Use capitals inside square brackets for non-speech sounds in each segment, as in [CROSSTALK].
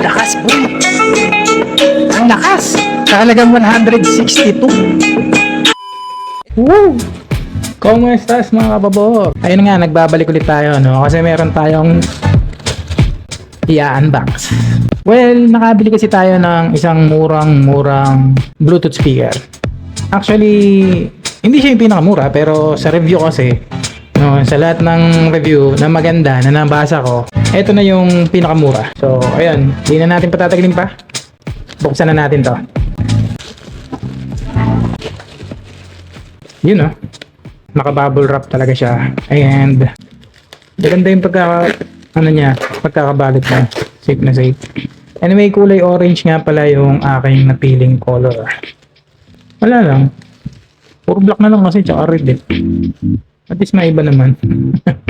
Lakas po. Ang lakas. Talagang 162. Woo! Kung estás mga kababor? Ayun nga, nagbabalik ulit tayo, no? Kasi meron tayong i-unbox. Well, nakabili kasi tayo ng isang murang-murang Bluetooth speaker. Actually, hindi siya yung pinakamura, pero sa review kasi, no, sa lahat ng review na maganda na nabasa ko, eto na yung pinakamura. So, ayun, hindi na natin patatagalin pa. Buksan na natin to. Yun no. Naka-bubble wrap talaga siya. And, maganda yung pagka, ano niya, pagkakabalit niya. Safe na safe. Anyway, kulay orange nga pala yung aking napiling color. Wala lang. Puro black na lang kasi tsaka red eh. At least may iba naman.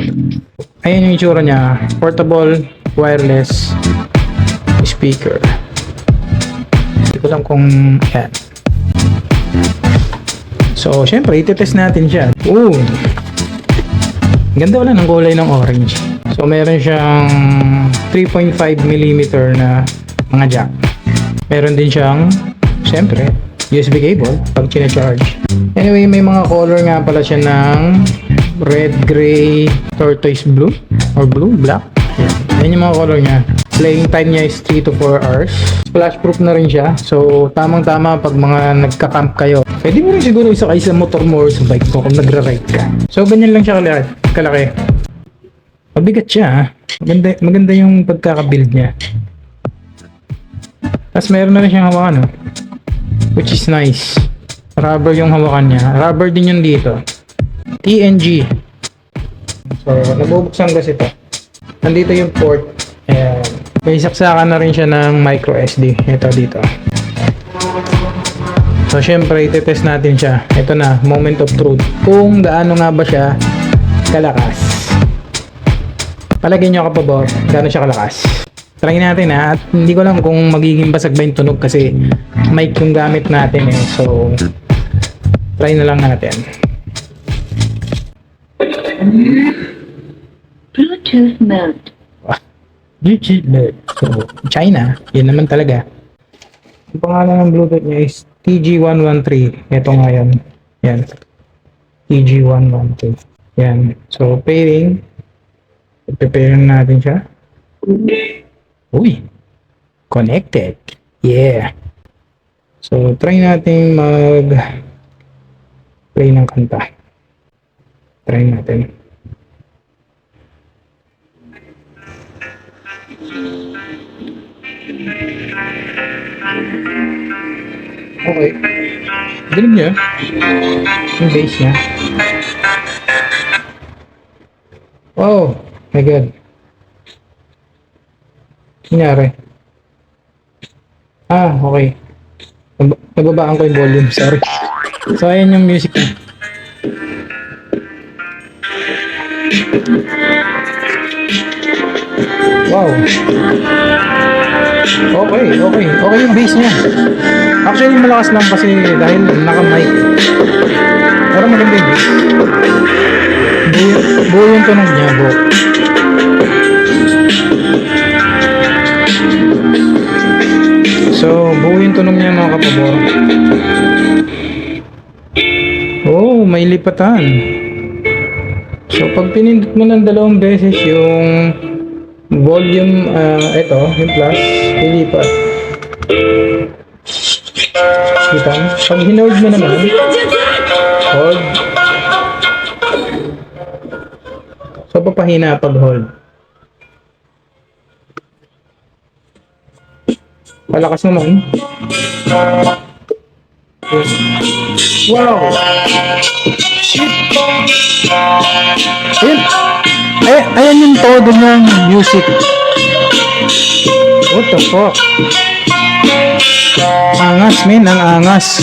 [LAUGHS] Ayan yung itsura niya. Portable, wireless speaker. Hindi ko alam kung yan. So, syempre, itetest natin siya. Ooh! Ganda wala ng kulay ng orange. So, meron siyang 3.5mm na mga jack. Meron din siyang, syempre, USB cable pag charge Anyway, may mga color nga pala siya ng red, gray, tortoise blue, or blue, black. Yan yung mga color niya. Playing time niya is 3 to 4 hours. Splash proof na rin siya. So, tamang-tama pag mga nagka-camp kayo. Pwede mo rin siguro isa kayo sa motor mo or sa bike mo kung nagra-ride ka. So, ganyan lang siya kalaki. kalaki. Mabigat siya. ah. Maganda, maganda yung pagkaka-build niya. Tapos meron na rin siyang hawakan. No? Which is nice. Rubber yung hawakan niya. Rubber din yun dito. TNG. So, nabubuksan kasi ito. Nandito yung port. Ayan. May saksakan na rin siya ng micro SD. Ito dito. So, syempre, itetest natin siya. Ito na, moment of truth. Kung gaano nga ba siya kalakas. Palagay nyo kapabor, gaano siya kalakas. Try natin ha. At hindi ko lang kung magiging basag ba yung tunog kasi mic yung gamit natin eh. So, try na lang natin. Bluetooth mode. YouTube mode. So, China, yun naman talaga. Ang pangalan ng Bluetooth niya is TG113. Ito nga yan. Yan. TG113. Yan. So, pairing. Prepare natin siya. Uy! Connected. Yeah. So, try natin mag play ng kanta. Try natin. Okay. Dinig niya. Yung bass niya. Oh, my God. Nangyari. Ah, okay. Nab- Nababaan ko yung volume, sorry. So, ayan yung music niya. Wow. Okay, okay. Okay yung bass niya. Actually, malakas lang kasi dahil naka-mic. Pero maganda yung bass. Buo, buo yung tunog niya, buo. So, buo yung tunog niya mga kapabor. Oh, may lipatan. So, pag pinindot mo ng dalawang beses yung volume, ah, ito, yung plus, lilipat. Kita? Pag hinold mo naman, hold. So, papahina pag hold. Palakas naman. Wow! Ayan! Ay, ayan yung todo ng music. What the fuck? Angas, men. Ang angas.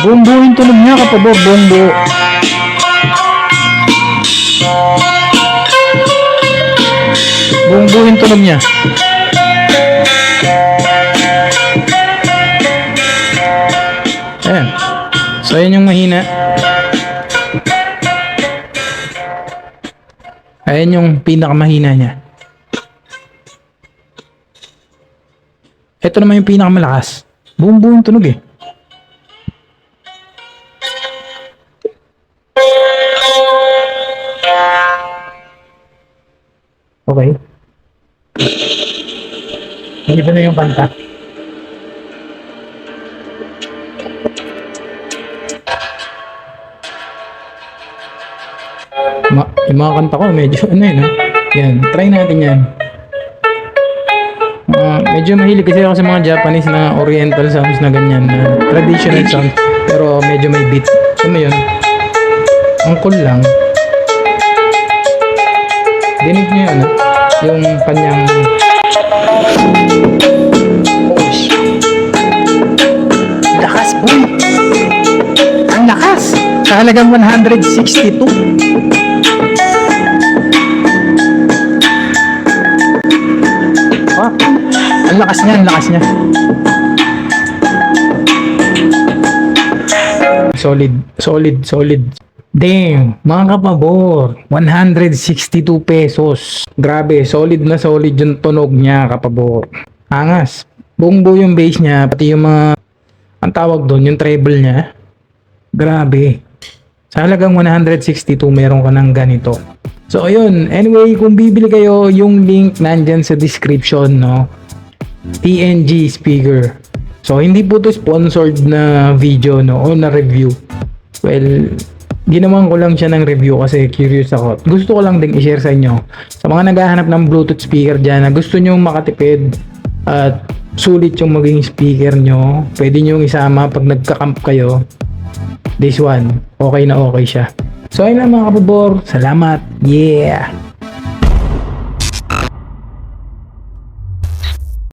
Buong buo yung tunog niya kapabor. Buong buo yung tunog niya. So, ayan yung mahina. Ayan yung pinakamahina niya. Ito naman yung pinakamalakas. Buong buong tunog eh. Okay. Hindi ba na yung kanta? Yung mga kanta ko, medyo [LAUGHS] ano yun, ha? Yan, try natin yan. Ah, medyo mahilig kasi ako sa mga Japanese na oriental sounds na ganyan, na traditional sounds. Pero medyo may beat. Ano yun? Ang cool lang. Dinig niyo yun, ha? Yung kanyang... Lakas, boy! Ang lakas! Sa halagang 162. Ah, ang lakas niya, ang lakas niya. Solid, solid, solid. Damn, mga kapabor, 162 pesos. Grabe, solid na solid yung tunog niya, kapabor. Angas. Buong buo yung bass niya, pati yung mga, ang tawag doon, yung treble niya. Grabe. Sa halagang 162, meron ka ng ganito. So, ayun. Anyway, kung bibili kayo, yung link nandyan sa description, no? TNG speaker. So, hindi po to sponsored na video, no? O na review. Well, ginawan ko lang siya ng review kasi curious ako. Gusto ko lang ding i-share sa inyo. Sa mga naghahanap ng Bluetooth speaker dyan na gusto nyo makatipid at sulit yung maging speaker nyo, pwede nyo isama pag nagka-camp kayo. This one, okay na okay siya. So ayun lang mga kababor, salamat. Yeah!